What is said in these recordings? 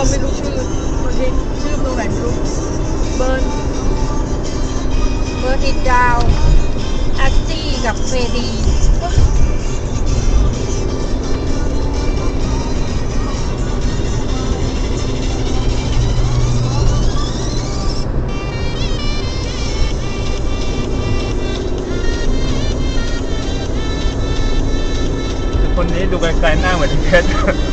ว่าไม่รู้ชื่อมันเพลงชื่อตรงไหนไม่รู้เบิร์นเบิร์นอิดดาวแอคซี่กับเฟดีคนนี้ดูไกลๆหน้าเหมือนเพชร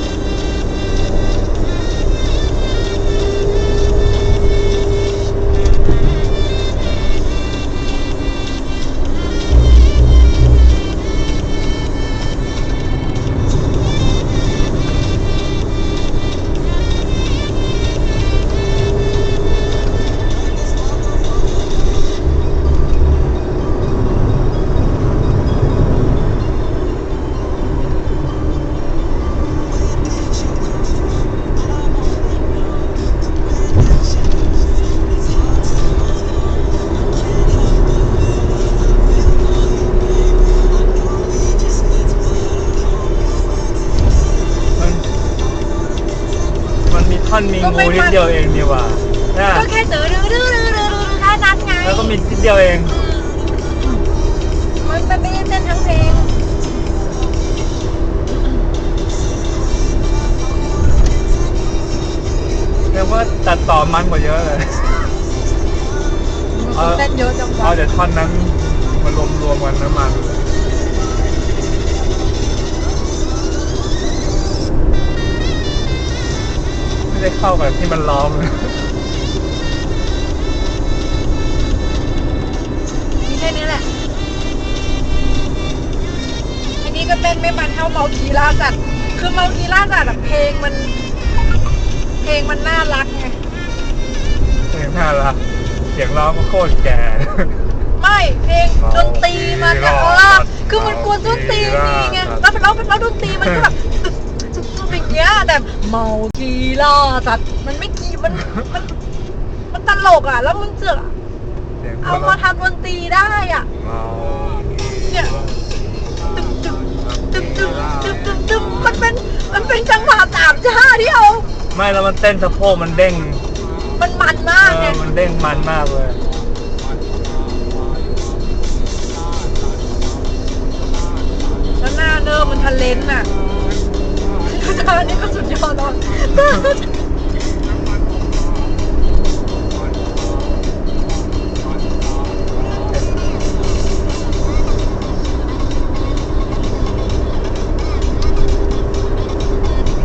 มีท่อนมีงูนิดเดียวเองนี่หว่าใช่ก็ปะแค่ดื้อดื้อดื้อดื้อดื้อดื้อท่านั้นไงแล้วก็มีนิดเดียวเองมันมันไม่ได้เต้นทั้งเพลงเรียกว่าตัดต่อมันกว่าเยอะเลยมันเต้นเยอะจังวะเอาแต่ท่อนนั้นมารวมรวมๆกันน้ำมันเลย เข้ากับที่มันร้องเลยมีแค่นี้แหละ อันนี้ก็เต้นไม่มันเท่าเมาคีล่าสัตว์คือเมาคีล่าสัตว์อะเพลงมัน เพลงมันน่ารักไงเพลงน่ารักเสียงร้องก็โคตรแก่ ไม่เพลงดนตรีมันจากข้างล่างคือมันกวนดนตรีดีไงแล้วแล้วแล้วดนตรีมันก็แบบ เงี้ย แต่เมาคีล่าสัตว์มันไม่กีมันมัน มันตลกอะ แล้วมันเสือกเสียงเอามาทำดนตรีได้อะเมาเนี่ยตึ๊บตึ๊บตึ๊บตึ๊บตึ๊บตึ๊บตึ๊บมันเป็นมันเป็นจังหวะสามชาที่เอาไม่แล้วมันเต้นสะโพกมันเด้งมันมันมากเอไงอมันเด้งมันมากเลยแล้วหน้าเนิร์มันทะเลนน่ะ ท่านี้ก็สุดยอดแล้ว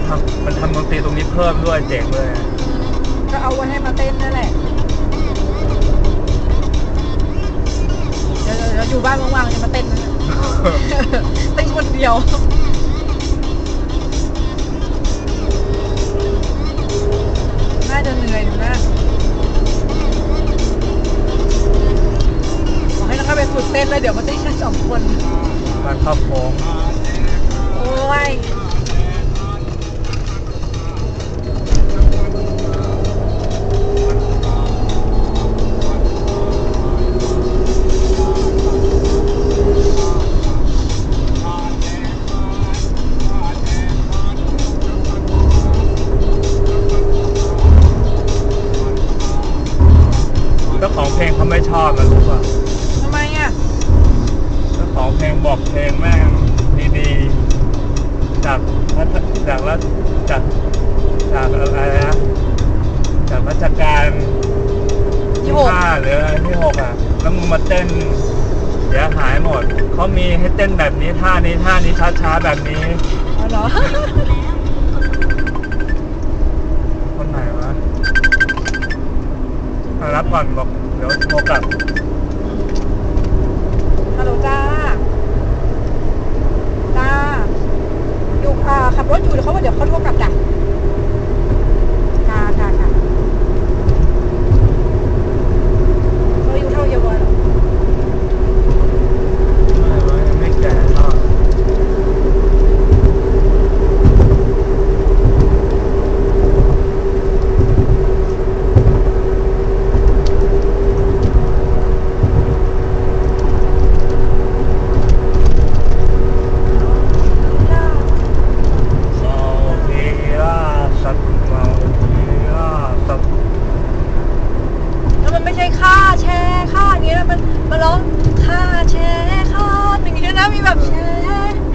ทำมันทำดนตรีตรงนี้เพิ่มด้วยเจ๋งเลยก็เอาไว้ให้มาเต้นนั่นแหละ เดี๋ยวเดี๋ยวเดี๋ยวอยู่บ้านว่างๆจะมาเต้นนั่นแหละ เต้นคนเดียว น่าจะเหนื่อยอยู่นะบอกให้นักเข้าไปฝึกเต้นแล้วเดี๋ยวมาเต้นกันสองคน มันเข้าโค้ง โอ้ย จ้าของเพลงเขาไม่ชอบนะรู้ป่ะทำไมอะเจ้าของเพลงบอกเพลงแม่งดีๆจากรัฐจากรัฐจากจากอะไรนะจากราชการที่หกห้าหรืออะไรที่หกอะแล้วมึงมาเต้นเสียหายหมดเขามีให้เต้นแบบนี้ท่านี้ท่านี้ช้าๆแบบนี้อ๋อเหรอ คนไหนวะมารั บก่อนบอกเดี๋ยวโทรกลับฮัลโหลจ้าจ้าอยู่อ่าขับรถอยู่เดี๋ยวเขาว่าเดี๋ยวเขาโทรกลับจ้ะ Tell me about.